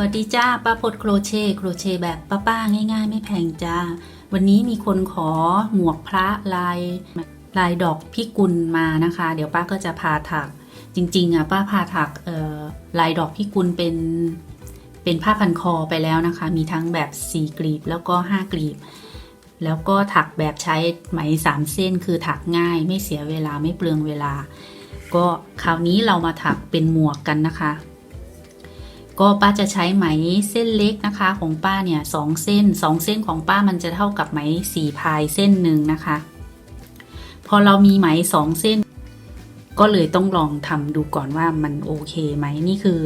วัสดีจ้าป้าพดโครเช่โครเช่แบบป้าๆง่ายๆ ไม่แพงจ้า วันนี้มีคนขอหมวกพระลายลายดอกพิกุลมานะคะ เดี๋ยวป้าก็จะพาถัก จริงๆอะป้าพาถักลายดอกพิกุลเป็นเป็นผ้าพันคอไปแล้วนะคะ มีทั้งแบบ 4 กลีบแล้วก็ 5 กลีบ แล้วก็ถักแบบใช้ไหม 3 เส้นคือถักง่ายไม่เสียเวลาไม่เปลืองเวลา ก็คราวนี้เรามาถักเป็นหมวกกันนะคะ ก็ป้าจะใช้ไหมเส้นเล็กนะคะ ของป้าเนี่ยสองเส้นสองเส้นของป้ามันจะเท่ากับไหมสี่พายเส้นหนึ่งนะคะ พอเรามีไหมสองเส้น ก็เลยต้องลองทำดูก่อนว่ามันโอเคไหมนี่คือ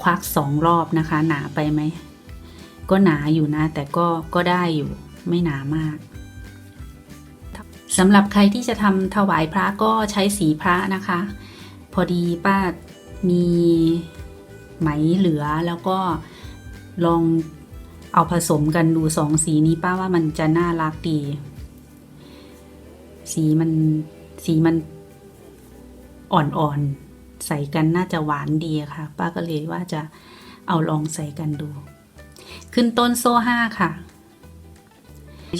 ควักสองรอบนะคะ หนาไปไหมก็หนาอยู่นะ แต่ก็ก็ได้อยู่ไม่หนามากสำหรับใครที่จะทำถวายพระก็ใช้สีพระนะคะ พอดีป้ามี ไหมเหลือแล้วก็ลองเอาผสมกันดูสองสีนี้ป้าว่ามันจะน่ารักดี สีมันสีมันอ่อนๆใส่กันน่าจะหวานดีค่ะ ป้าก็เลยว่าจะเอาลองใส่กันดู ขึ้นต้นโซ่ห้าค่ะ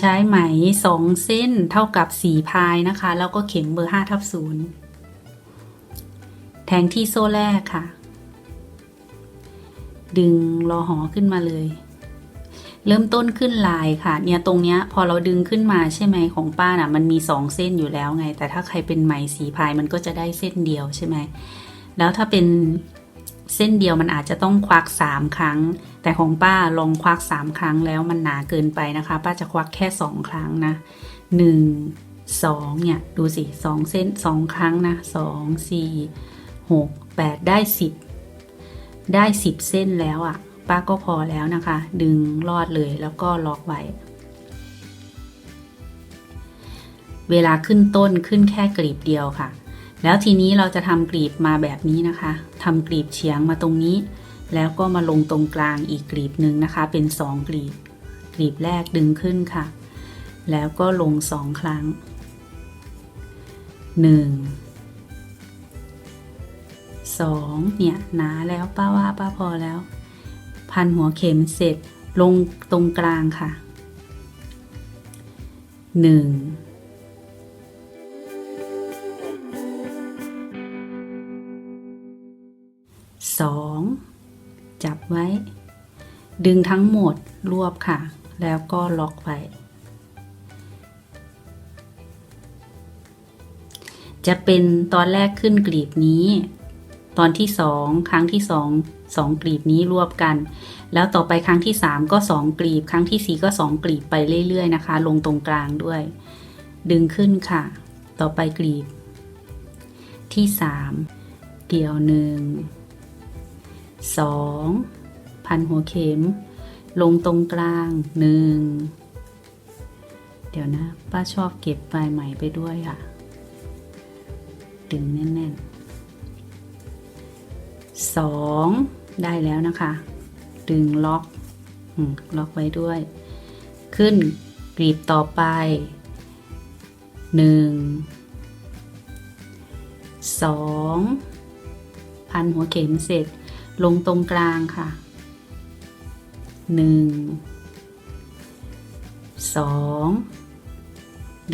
ใช้ไหมสองเส้นเท่ากับสีพายนะคะ แล้วก็เข็มเบอร์ห้าทับศูนย์แทงที่โซ่แรกค่ะ ดึงรอหอขึ้นมาเลย เริ่มต้นขึ้นลายค่ะ เนี่ยตรงเนี้ยพอเราดึงขึ้นมาใช่ไหมของป้าน่ะ มันมีสองเส้นอยู่แล้วไง แต่ถ้าใครเป็นไหมสีพายมันก็จะได้เส้นเดียวใช่ไหมแล้วถ้าเป็นเส้นเดียวมันอาจจะต้องควักสามครั้ง แต่ของป้าลองควักสามครั้งแล้วมันหนาเกินไปนะคะ ป้าจะควักแค่สองครั้งนะหนึ่งสองเนี่ยดูสิสองเส้นสองครั้งนะสองสี่หกแปดได้สิบ ได้สิบเส้นแล้วอะ่ะ ป้าก็พอแล้วนะคะ ดึงลอดเลยแล้วก็ล็อกไว้ เวลาขึ้นต้นขึ้นแค่กลีบเดียวค่ะ แล้วทีนี้เราจะทำกลีบมาแบบนี้นะคะทำกลีบเฉียงมาตรงนี้ แล้วก็มาลงตรงกลางอีกกลีบหนึ่งนะคะ เป็นสองกลีบ กลีบแรกดึงขึ้นค่ะ แล้วก็ลงสองครั้งหนึ่ง สองเนี่ยหนาแล้วป้าว่าป้าพอแล้ว พันหัวเข็มเสร็จลงตรงกลางค่ะหนึ่งสองจับไว้ ดึงทั้งหมดรวบค่ะ แล้วก็ล็อกไว้ จะเป็นตอนแรกขึ้นกลีบนี้ ตอนที่สองครั้งที่สองสองกลีบนี้รวบกัน แล้วต่อไปครั้งที่สามก็สองกลีบ ครั้งที่สี่ก็สองกลีบไปเรื่อยๆนะคะ ลงตรงกลางด้วย ดึงขึ้นค่ะ ต่อไปกลีบ ที่สามเกี่ยวหนึ่งสองพันหัวเข็ม ลงตรงกลางหนึ่งเดี๋ยวนะ ป้าชอบเก็บปลายไหมไปด้วยค่ะ ดึงแน่น ๆ สองได้แล้วนะคะ ดึงล็อกล็อกไว้ด้วย ขึ้นกรีบต่อไปหนึ่งสองพันหัวเข็มเสร็จ ลงตรงกลางค่ะหนึ่งสอง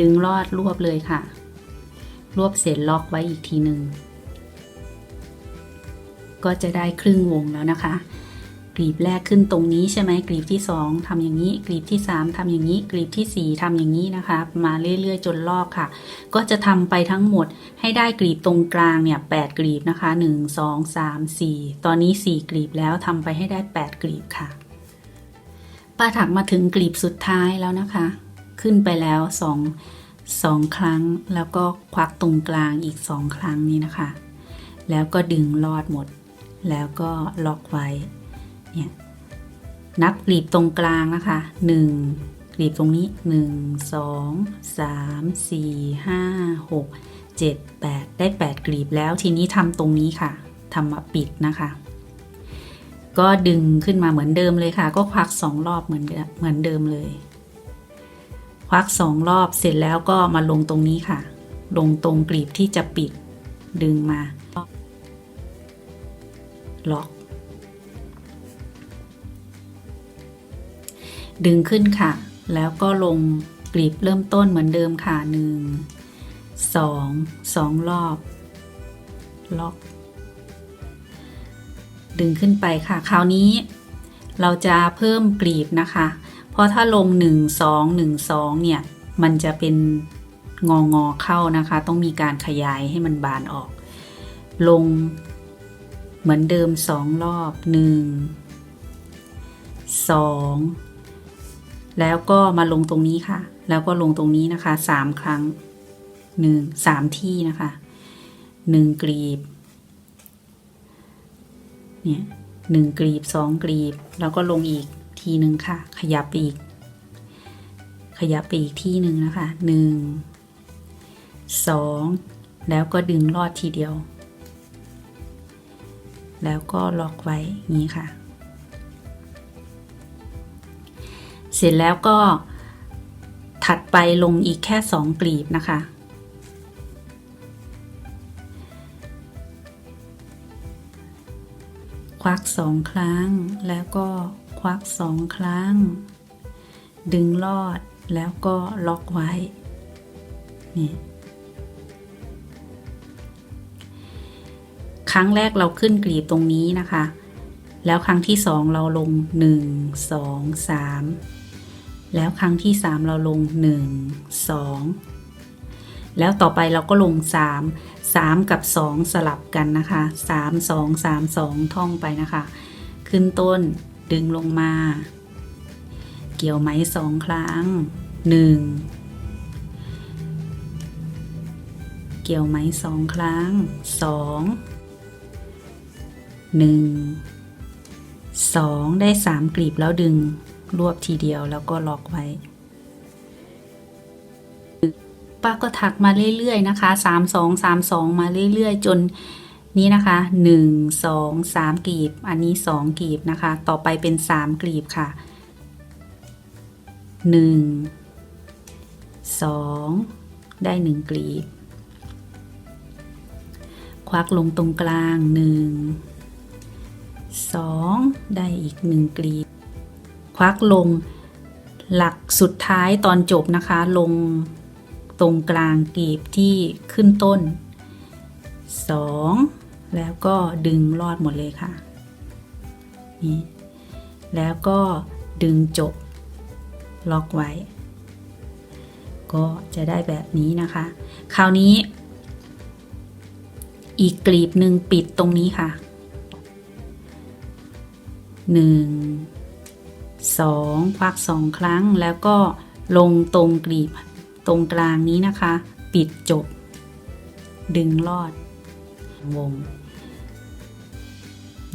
ดึงลอดรวบเลยค่ะ รวบเสร็จล็อกไว้อีกทีหนึ่ง ก็จะได้ครึ่งวงแล้วนะคะ กลีบแรกขึ้นตรงนี้ใช่ไหมกลีบที่สองทำอย่างนี้ กลีบที่สามทำอย่างนี้ กลีบที่สี่ทำอย่างนี้นะคะ มาเรื่อยๆ จนรอบค่ะ ก็จะทำไปทั้งหมดให้ได้กลีบตรงกลางเนี่ยแปดกลีบนะคะหนึ่งสองสามสี่ตอนนี้สี่กลีบแล้วทำไปให้ได้แปดกลีบค่ะป้าถักมาถึงกลีบสุดท้ายแล้วนะคะ ขึ้นไปแล้วสองสองครั้งแล้วก็ควักตรงกลางอีกสองครั้งนี้นะคะ แล้วก็ดึงลอดหมด แล้วก็ล็อกไว้เนี่ยนับกลีบตรงกลางนะคะหนึ่งกลีบตรงนี้หนึ่งสองสามสี่ห้าหกเจ็ดแปดได้แปดกลีบแล้วทีนี้ทำตรงนี้ค่ะทำมาปิดนะคะ ก็ดึงขึ้นมาเหมือนเดิมเลยค่ะ ก็ควักสองรอบเหมือนเหมือนเดิมเลย ควักสองรอบเสร็จแล้วก็มาลงตรงนี้ค่ะ ลงตรงกลีบที่จะปิดดึงมา ล็อก ดึงขึ้นค่ะ แล้วก็ลงกลีบเริ่มต้นเหมือนเดิมค่ะหนึ่งสองสองรอบ ล็อก ดึงขึ้นไปค่ะ คราวนี้เราจะเพิ่มกลีบนะคะ เพราะถ้าลง 1 2 1 2 เนี่ย มันจะเป็นงองอเข้านะคะ ต้องมีการขยายให้มันบานออก ลง เหมือนเดิม2รอบ1 2แล้วก็มาลงตรงนี้ค่ะ แล้วก็ลงตรงนี้นะคะ3ครั้ง1 3ที่นะคะ1กลีบเนี่ยหนึ่งกลีบสองกลีบ แล้วก็ลงอีกทีหนึ่งค่ะ ขยับไปอีก ขยับไปอีกที่หนึ่งนะคะหนึ่งสองแล้วก็ดึงลอดทีเดียว แล้วก็ล็อกไว้นี้ค่ะ เสร็จแล้วก็ถัดไปลงอีกแค่สองกลีบนะคะ ควักสองครั้ง แล้วก็ควักสองครั้ง ดึงลอดแล้วก็ล็อกไว้นี่ ครั้งแรกเราขึ้นกลีบตรงนี้นะคะ แล้วครั้งที่สองเราลงหนึ่งสองสามแล้วครั้งที่สามเราลงหนึ่งสองแล้วต่อไปเราก็ลงสามสามกับสองสลับกันนะคะสามสองสามสองท่องไปนะคะ ขึ้นต้นดึงลงมา เกี่ยวไหมสองครั้งหนึ่งเกี่ยวไหมสองครั้งสอง หนึ่งสองได้สามกลีบแล้วดึงรวบทีเดียวแล้วก็ล็อกไว้ ป้าก็ถักมาเรื่อยๆ นะคะสามสองสามสองมาเรื่อยๆ จนนี้นะคะหนึ่งสองสามกลีบ อันนี้สองกลีบนะคะ ต่อไปเป็นสามกลีบค่ะหนึ่งสองได้หนึ่งกลีบ ควักลงตรงกลางห นึ่งสองได้อีกหนึ่งกลีบ ควักลงหลักสุดท้ายตอนจบนะคะ ลงตรงกลางกลีบที่ขึ้นต้นสองแล้วก็ดึงลอดหมดเลยค่ะนี่แล้วก็ดึงจบ ล็อกไว้ ก็จะได้แบบนี้นะคะ คราวนี้ อีกกลีบหนึ่งปิดตรงนี้ค่ะ หนึ่งสองควักสองครั้งแล้วก็ลงตรงกลีบตรงกลางนี้นะคะ ปิดจบ ดึงลอด วง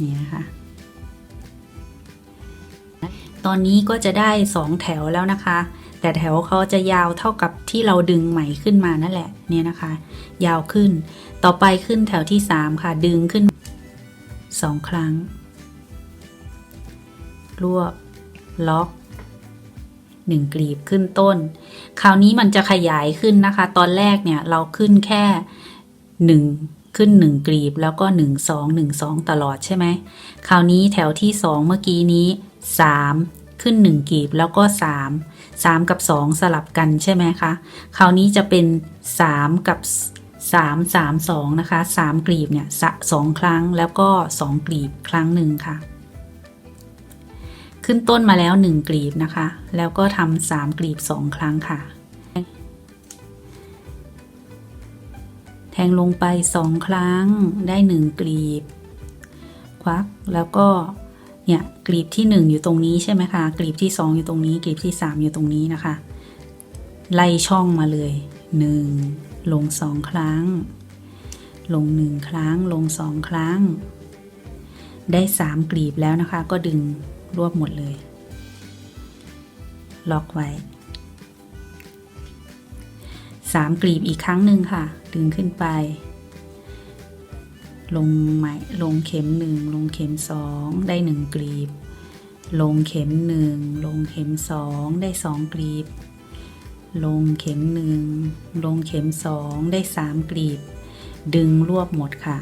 นี่นะคะ ตอนนี้ก็จะได้สองแถวแล้วนะคะ แต่แถวเขาจะยาวเท่ากับที่เราดึงไหมขึ้นมานั่นแหละ เนี่ยนะคะ ยาวขึ้น ต่อไปขึ้นแถวที่สามค่ะ ดึงขึ้นสองครั้ง รวบ ล็อกหนึ่งกลีบขึ้นต้น คราวนี้มันจะขยายขึ้นนะคะ ตอนแรกเนี่ยเราขึ้นแค่หนึ่งขึ้นหนึ่งกลีบแล้วก็หนึ่งสองหนึ่งสองตลอดใช่ไหม คราวนี้แถวที่สองเมื่อกี้นี้สามขึ้นหนึ่งกลีบแล้วก็สามสามกับสองสลับกันใช่ไหมคะ คราวนี้จะเป็นสามกับสามสามสองนะคะสามกลีบเนี่ยสองครั้งแล้วก็สองกลีบครั้งหนึ่งค่ะ ขึ้นต้นมาแล้วหนึ่งกลีบนะคะ แล้วก็ทำสามกลีบสองครั้งค่ะ แทงลงไปสองครั้งได้หนึ่งกลีบ ควักแล้วก็เนี่ยกลีบที่หนึ่งอยู่ตรงนี้ใช่ไหมคะ กลีบที่สองอยู่ตรงนี้ กลีบที่สามอยู่ตรงนี้นะคะ ไล่ช่องมาเลยหนึ่งลงสองครั้ง ลงหนึ่งครั้งลงสองครั้งได้สามกลีบแล้วนะคะ ก็ดึง รวบหมดเลย ล็อกไว้สามกลีบอีกครั้งหนึ่งค่ะ ดึงขึ้นไป ลงไหมลงเข็มหนึ่งลงเข็มสองได้หนึ่งกลีบ ลงเข็มหนึ่งลงเข็มสองได้สองกลีบ ลงเข็มหนึ่งลงเข็มสองได้สามกลีบ ดึงรวบหมดค่ะ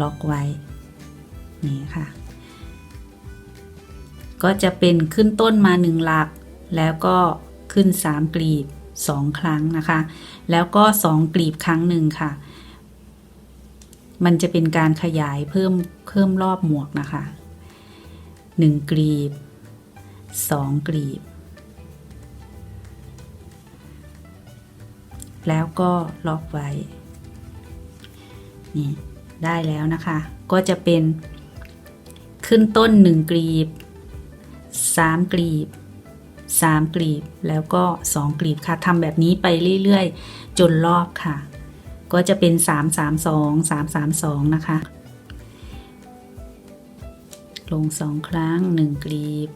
ล็อกไว้ นี่ค่ะ ก็จะเป็นขึ้นต้นมาหนึ่งหลัก แล้วก็ขึ้นสามกลีบสองครั้งนะคะ แล้วก็สองกลีบครั้งหนึ่งค่ะ มันจะเป็นการขยายเพิ่มเพิ่มรอบหมวกนะคะหนึ่งกลีบสองกลีบ แล้วก็ล็อกไว้ นี่ ได้แล้วนะคะ ก็จะเป็นขึ้นต้นหนึ่งกลีบ สามกลีบสามกลีบแล้วก็สองกลีบค่ะทำแบบนี้ไปเรื่อยๆ จนรอบค่ะ ก็จะเป็นสามสามสองสามสามสองนะคะ ลงสองครั้งหนึ่งกลีบ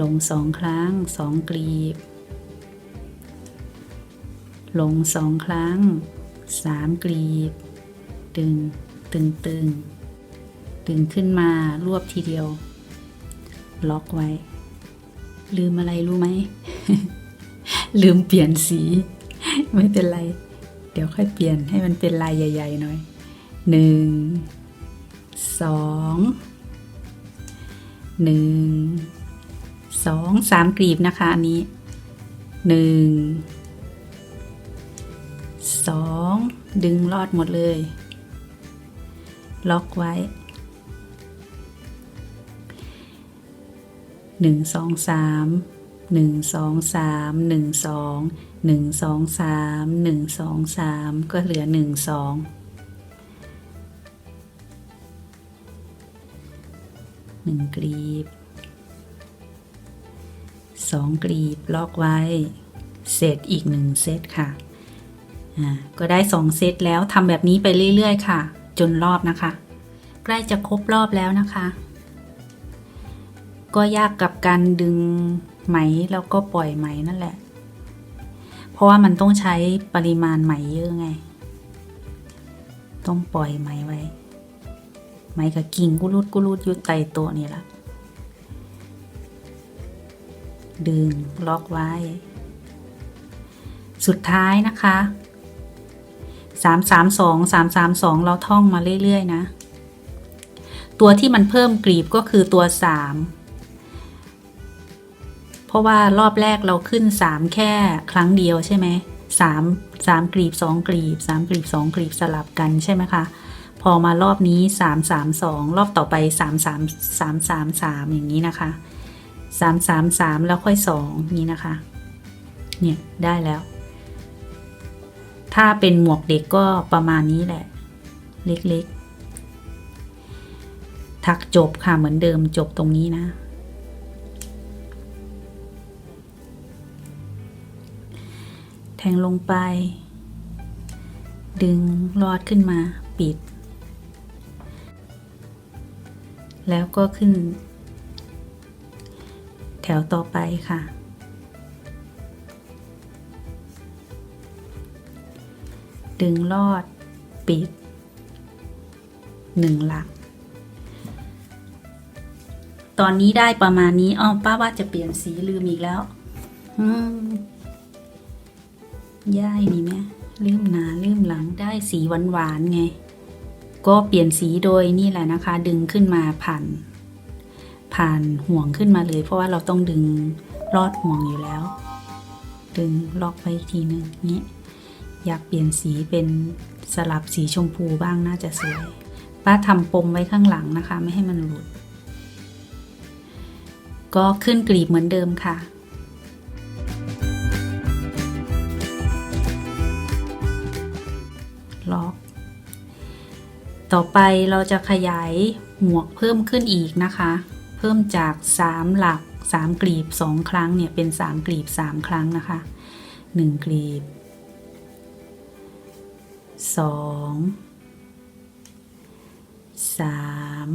ลงสองครั้งสองกลีบ ลงสองครั้งสามกลีบ ดึง ตึงตึงดึงขึ้นมารวบทีเดียว ล็อกไว้ ลืมอะไรรู้ไหม ลืมเปลี่ยนสี ไม่เป็นไร เดี๋ยวค่อยเปลี่ยนให้มันเป็นลายใหญ่ ๆ หน่อยหนึ่งสองหนึ่งสองสามกลีบนะคะอันนี้หนึ่งสองดึงลอดหมดเลย ล็อกไว้ หนึ่งสองสามหนึ่งสองสามหนึ่งสองหนึ่งสองสามหนึ่งสองสามก็เหลือหนึ่งสองหนึ่งกลีบสองกลีบล็อกไว้เสร็จอีกหนึ่งเซตค่ะอ่าก็ได้สองเซตแล้วทำแบบนี้ไปเรื่อยๆ ค่ะ จนรอบนะคะ ใกล้จะครบรอบแล้วนะคะ ก็ยากกับการดึงไหมแล้วก็ปล่อยไหมนั่นแหละ เพราะว่ามันต้องใช้ปริมาณไหมเยอะไง ต้องปล่อยไหมไว้ ไหมกับกิ่งกุรุดกุรุดอยุดไตโตัวนี่แหละดึงล็อกไว้ สุดท้ายนะคะสามสามสองสามสามสองเราท่องมาเรื่อย ๆ นะ ตัวที่มันเพิ่มกลีบก็คือตัวสาม เพราะว่ารอบแรกเราขึ้นสามแค่ครั้งเดียวใช่ไหมสามสามกลีบสองกลีบสามกลีบสองกลีบสลับกันใช่ไหมคะพอมารอบนี้สามสามสองรอบต่อไปสามสามสามสามสามอย่างนี้นะคะสามสามสามแล้วค่อยสองนี้นะคะ เนี่ย ได้แล้ว ถ้าเป็นหมวกเด็กก็ประมาณนี้แหละ เล็กๆ ถักจบค่ะเหมือนเดิมจบตรงนี้นะ แทงลงไป ดึงรอดขึ้นมาปิด แล้วก็ขึ้น แถวต่อไปค่ะ ดึงลอด ปิดหนึ่งหลัก ตอนนี้ได้ประมาณนี้อ้อป้าว่าจะเปลี่ยนสีลืมอีกแล้ว อืม ย่ายนี่ไหมลืมหนาลืมหลังได้สีหวานหวานๆไง ก็เปลี่ยนสีโดยนี่แหละนะคะ ดึงขึ้นมาผ่าน ผ่านห่วงขึ้นมาเลย เพราะว่าเราต้องดึงลอดห่วงอยู่แล้ว ดึงล็อกไว้อีกทีหนึ่งนี้อยากเปลี่ยนสีเป็นสลับสีชมพูบ้างน่าจะสวยป้าทำปมไว้ข้างหลังนะคะ ไม่ให้มันหลุด ก็ขึ้นกลีบเหมือนเดิมค่ะ ต่อไปเราจะขยายหมวกเพิ่มขึ้นอีกนะคะ เพิ่มจาก 3 หลัก 3กลีบ 2 ครั้งเนี่ยเป็น 3กลีบ 3 ครั้งนะคะ 1กลีบสองสาม